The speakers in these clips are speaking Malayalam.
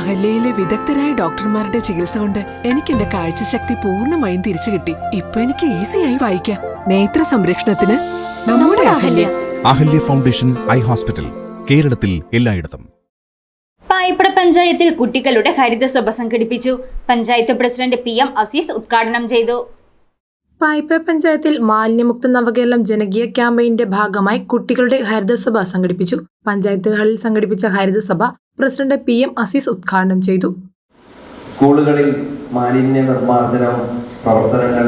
അഹല്യയിലെ വിദഗ്ധരായ ഡോക്ടർമാരുടെ ചികിത്സ കൊണ്ട് എനിക്ക് എന്റെ കാഴ്ചശക്തി പൂർണമായും തിരിച്ചു കിട്ടി. ഇപ്പൊ എനിക്ക് ഈസിയായി വായിക്കാം. നേത്ര സംരക്ഷണത്തിന് നമ്മുടെ Ahalya. Ahalya foundation eye hospital കേരളത്തിൽ എല്ലായിടത്തും. പായപ്പട പഞ്ചായത്തിൽ കുട്ടികളുടെ ഹരിതസഭ സംഘടിപ്പിച്ചു. Panchayat president P M Azeez ഉദ്ഘാടനം ചെയ്തു. പായിപ്ര പഞ്ചായത്തിൽ മാലിന്യമുക്ത നവകേരളം ജനകീയ ക്യാമ്പയിന്റെ ഭാഗമായി കുട്ടികളുടെ ഹരിതസഭ സംഘടിപ്പിച്ചു. പഞ്ചായത്തുകളിൽ സംഘടിപ്പിച്ച ഹരിതസഭ പ്രസിഡന്റ് പി എം അസീസ് ഉദ്ഘാടനം ചെയ്തു. സ്കൂളുകളിൽ മാലിന്യ നിർമ്മാർജനം പ്രവർത്തനങ്ങൾ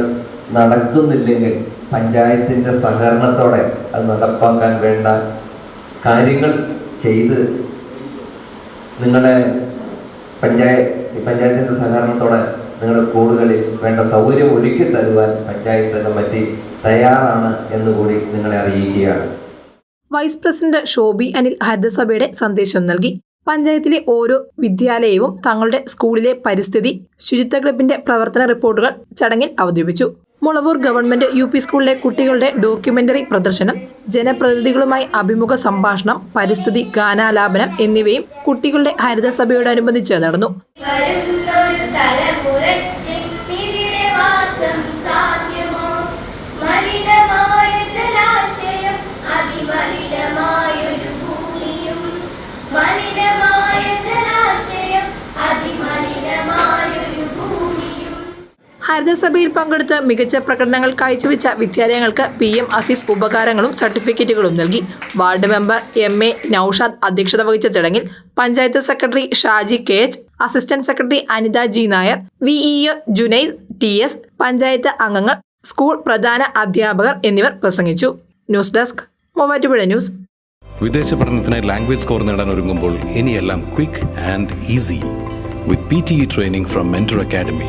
നടക്കുന്നില്ലെങ്കിൽ പഞ്ചായത്തിന്റെ സഹകരണത്തോടെ അത് നടപ്പാക്കാൻ വേണ്ട കാര്യങ്ങൾ ചെയ്ത് നിങ്ങളുടെ പഞ്ചായത്ത് പഞ്ചായത്തിന്റെ സഹകരണത്തോടെ നിങ്ങളുടെ സ്കൂളുകളിൽ വേണ്ട സൗകര്യം ഒരുക്കി തരുവാൻ പഞ്ചായത്ത് കമ്മിറ്റി തയ്യാറാണ് എന്നുകൂടി നിങ്ങളെ അറിയിക്കുകയാണ്. വൈസ് പ്രസിഡന്റ് ഷോബി അനിൽ ഹരിതസഭയുടെ സന്ദേശം നൽകി. പഞ്ചായത്തിലെ ഓരോ വിദ്യാലയവും തങ്ങളുടെ സ്കൂളിലെ പരിസ്ഥിതി ശുചിത്വ ക്ലബിന്റെ പ്രവർത്തന റിപ്പോർട്ടുകൾ ചടങ്ങിൽ അവതരിപ്പിച്ചു. മുളവൂർ ഗവൺമെന്റ് യു പി സ്കൂളിലെ കുട്ടികളുടെ ഡോക്യുമെന്ററി പ്രദർശനം ജനപ്രതിനിധികളുമായി അഭിമുഖ സംഭാഷണം പരിസ്ഥിതി ഗാനാലാപനം എന്നിവയും കുട്ടികളുടെ ഹരിതസഭയോടനുബന്ധിച്ച് നടന്നു. ഹരിതസഭയിൽ പങ്കെടുത്ത് മികച്ച പ്രകടനങ്ങൾ കാഴ്ചവെച്ച വിദ്യാലയങ്ങൾക്ക് പി എം അസീസ് ഉപകാരങ്ങളും സർട്ടിഫിക്കറ്റുകളും നൽകി. Ward member M A Noushad അധ്യക്ഷത വഹിച്ച ചടങ്ങിൽ panchayat secretary Shaji K H assistant secretary Anitha G Nair V E O Junais T S panchayat അംഗങ്ങൾ സ്കൂൾ പ്രധാന അധ്യാപകർ എന്നിവർ പ്രസംഗിച്ചു. News desk Muvattupuzha news. വിദേശ പഠനത്തിനായി ലാംഗ്വേജ് സ്കോർ നേടാൻ ഒരുങ്ങുമ്പോൾ ഇനിയെല്ലാം quick and easy. With P T E training from Mentor Academy.